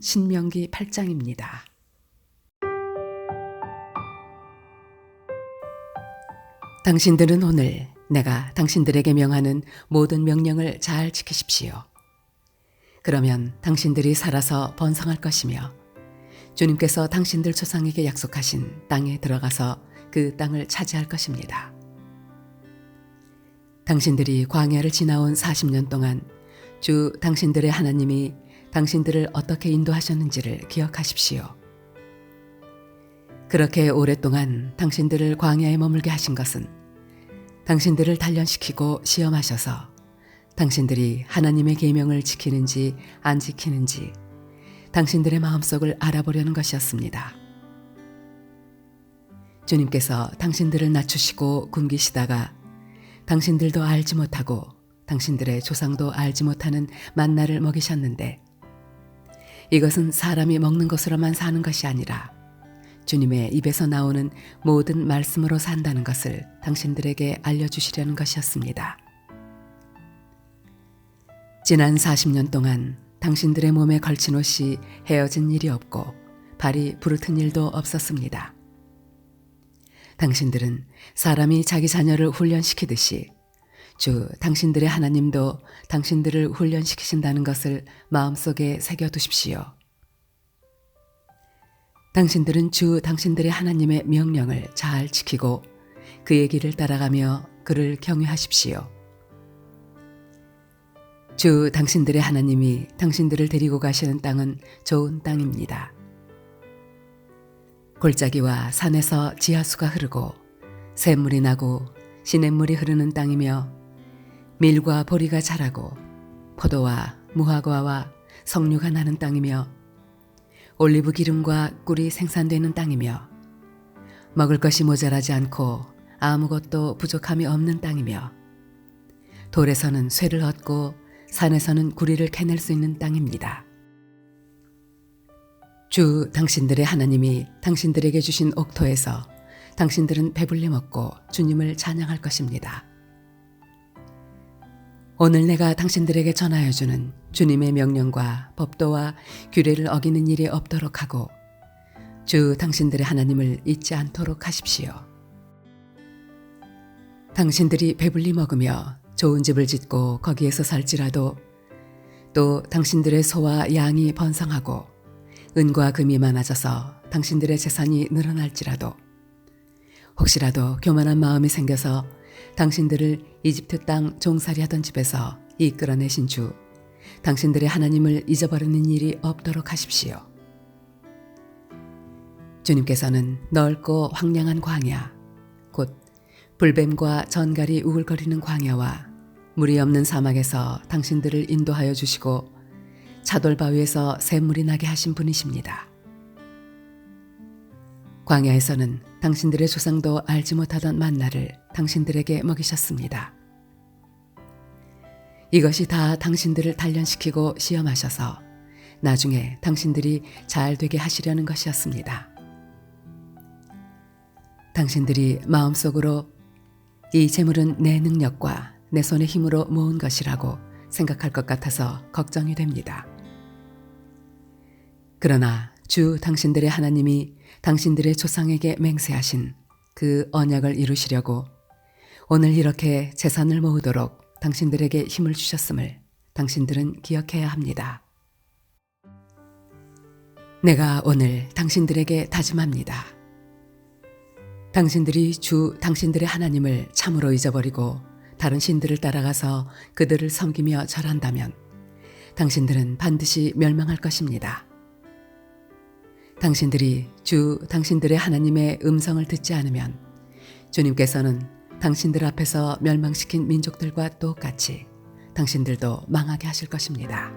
신명기 8장입니다. 당신들은 오늘 내가 당신들에게 명하는 모든 명령을 잘 지키십시오. 그러면 당신들이 살아서 번성할 것이며 주님께서 당신들 조상에게 약속하신 땅에 들어가서 그 땅을 차지할 것입니다. 당신들이 광야를 지나온 40년 동안 주 당신들의 하나님이 당신들을 어떻게 인도하셨는지를 기억하십시오. 그렇게 오랫동안 당신들을 광야에 머물게 하신 것은 당신들을 단련시키고 시험하셔서 당신들이 하나님의 계명을 지키는지 안 지키는지 당신들의 마음속을 알아보려는 것이었습니다. 주님께서 당신들을 낮추시고 굶기시다가 당신들도 알지 못하고 당신들의 조상도 알지 못하는 만나를 먹이셨는데 이것은 사람이 먹는 것으로만 사는 것이 아니라 주님의 입에서 나오는 모든 말씀으로 산다는 것을 당신들에게 알려주시려는 것이었습니다. 지난 40년 동안 당신들의 몸에 걸친 옷이 헤어진 일이 없고 발이 부르튼 일도 없었습니다. 당신들은 사람이 자기 자녀를 훈련시키듯이 주 당신들의 하나님도 당신들을 훈련시키신다는 것을 마음속에 새겨두십시오. 당신들은 주 당신들의 하나님의 명령을 잘 지키고 그의 길을 따라가며 그를 경외하십시오. 주 당신들의 하나님이 당신들을 데리고 가시는 땅은 좋은 땅입니다. 골짜기와 산에서 지하수가 흐르고 샘물이 나고 시냇물이 흐르는 땅이며 밀과 보리가 자라고 포도와 무화과와 석류가 나는 땅이며 올리브 기름과 꿀이 생산되는 땅이며 먹을 것이 모자라지 않고 아무것도 부족함이 없는 땅이며 돌에서는 쇠를 얻고 산에서는 구리를 캐낼 수 있는 땅입니다. 주 당신들의 하나님이 당신들에게 주신 옥토에서 당신들은 배불리 먹고 주님을 찬양할 것입니다. 오늘 내가 당신들에게 전하여 주는 주님의 명령과 법도와 규례를 어기는 일이 없도록 하고 주 당신들의 하나님을 잊지 않도록 하십시오. 당신들이 배불리 먹으며 좋은 집을 짓고 거기에서 살지라도 또 당신들의 소와 양이 번성하고 은과 금이 많아져서 당신들의 재산이 늘어날지라도 혹시라도 교만한 마음이 생겨서 당신들을 이집트 땅 종살이 하던 집에서 이끌어내신 주 당신들의 하나님을 잊어버리는 일이 없도록 하십시오. 주님께서는 넓고 황량한 광야 곧 불뱀과 전갈이 우글거리는 광야와 물이 없는 사막에서 당신들을 인도하여 주시고 차돌바위에서 샘물이 나게 하신 분이십니다. 광야에서는 당신들의 조상도 알지 못하던 만나를 당신들에게 먹이셨습니다. 이것이 다 당신들을 단련시키고 시험하셔서 나중에 당신들이 잘 되게 하시려는 것이었습니다. 당신들이 마음속으로 이 재물은 내 능력과 내 손의 힘으로 모은 것이라고 생각할 것 같아서 걱정이 됩니다. 그러나 주 당신들의 하나님이 당신들의 조상에게 맹세하신 그 언약을 이루시려고 오늘 이렇게 재산을 모으도록 당신들에게 힘을 주셨음을 당신들은 기억해야 합니다. 내가 오늘 당신들에게 다짐합니다. 당신들이 주 당신들의 하나님을 참으로 잊어버리고 다른 신들을 따라가서 그들을 섬기며 절한다면 당신들은 반드시 멸망할 것입니다. 당신들이 주 당신들의 하나님의 음성을 듣지 않으면 주님께서는 당신들 앞에서 멸망시킨 민족들과 똑같이 당신들도 망하게 하실 것입니다.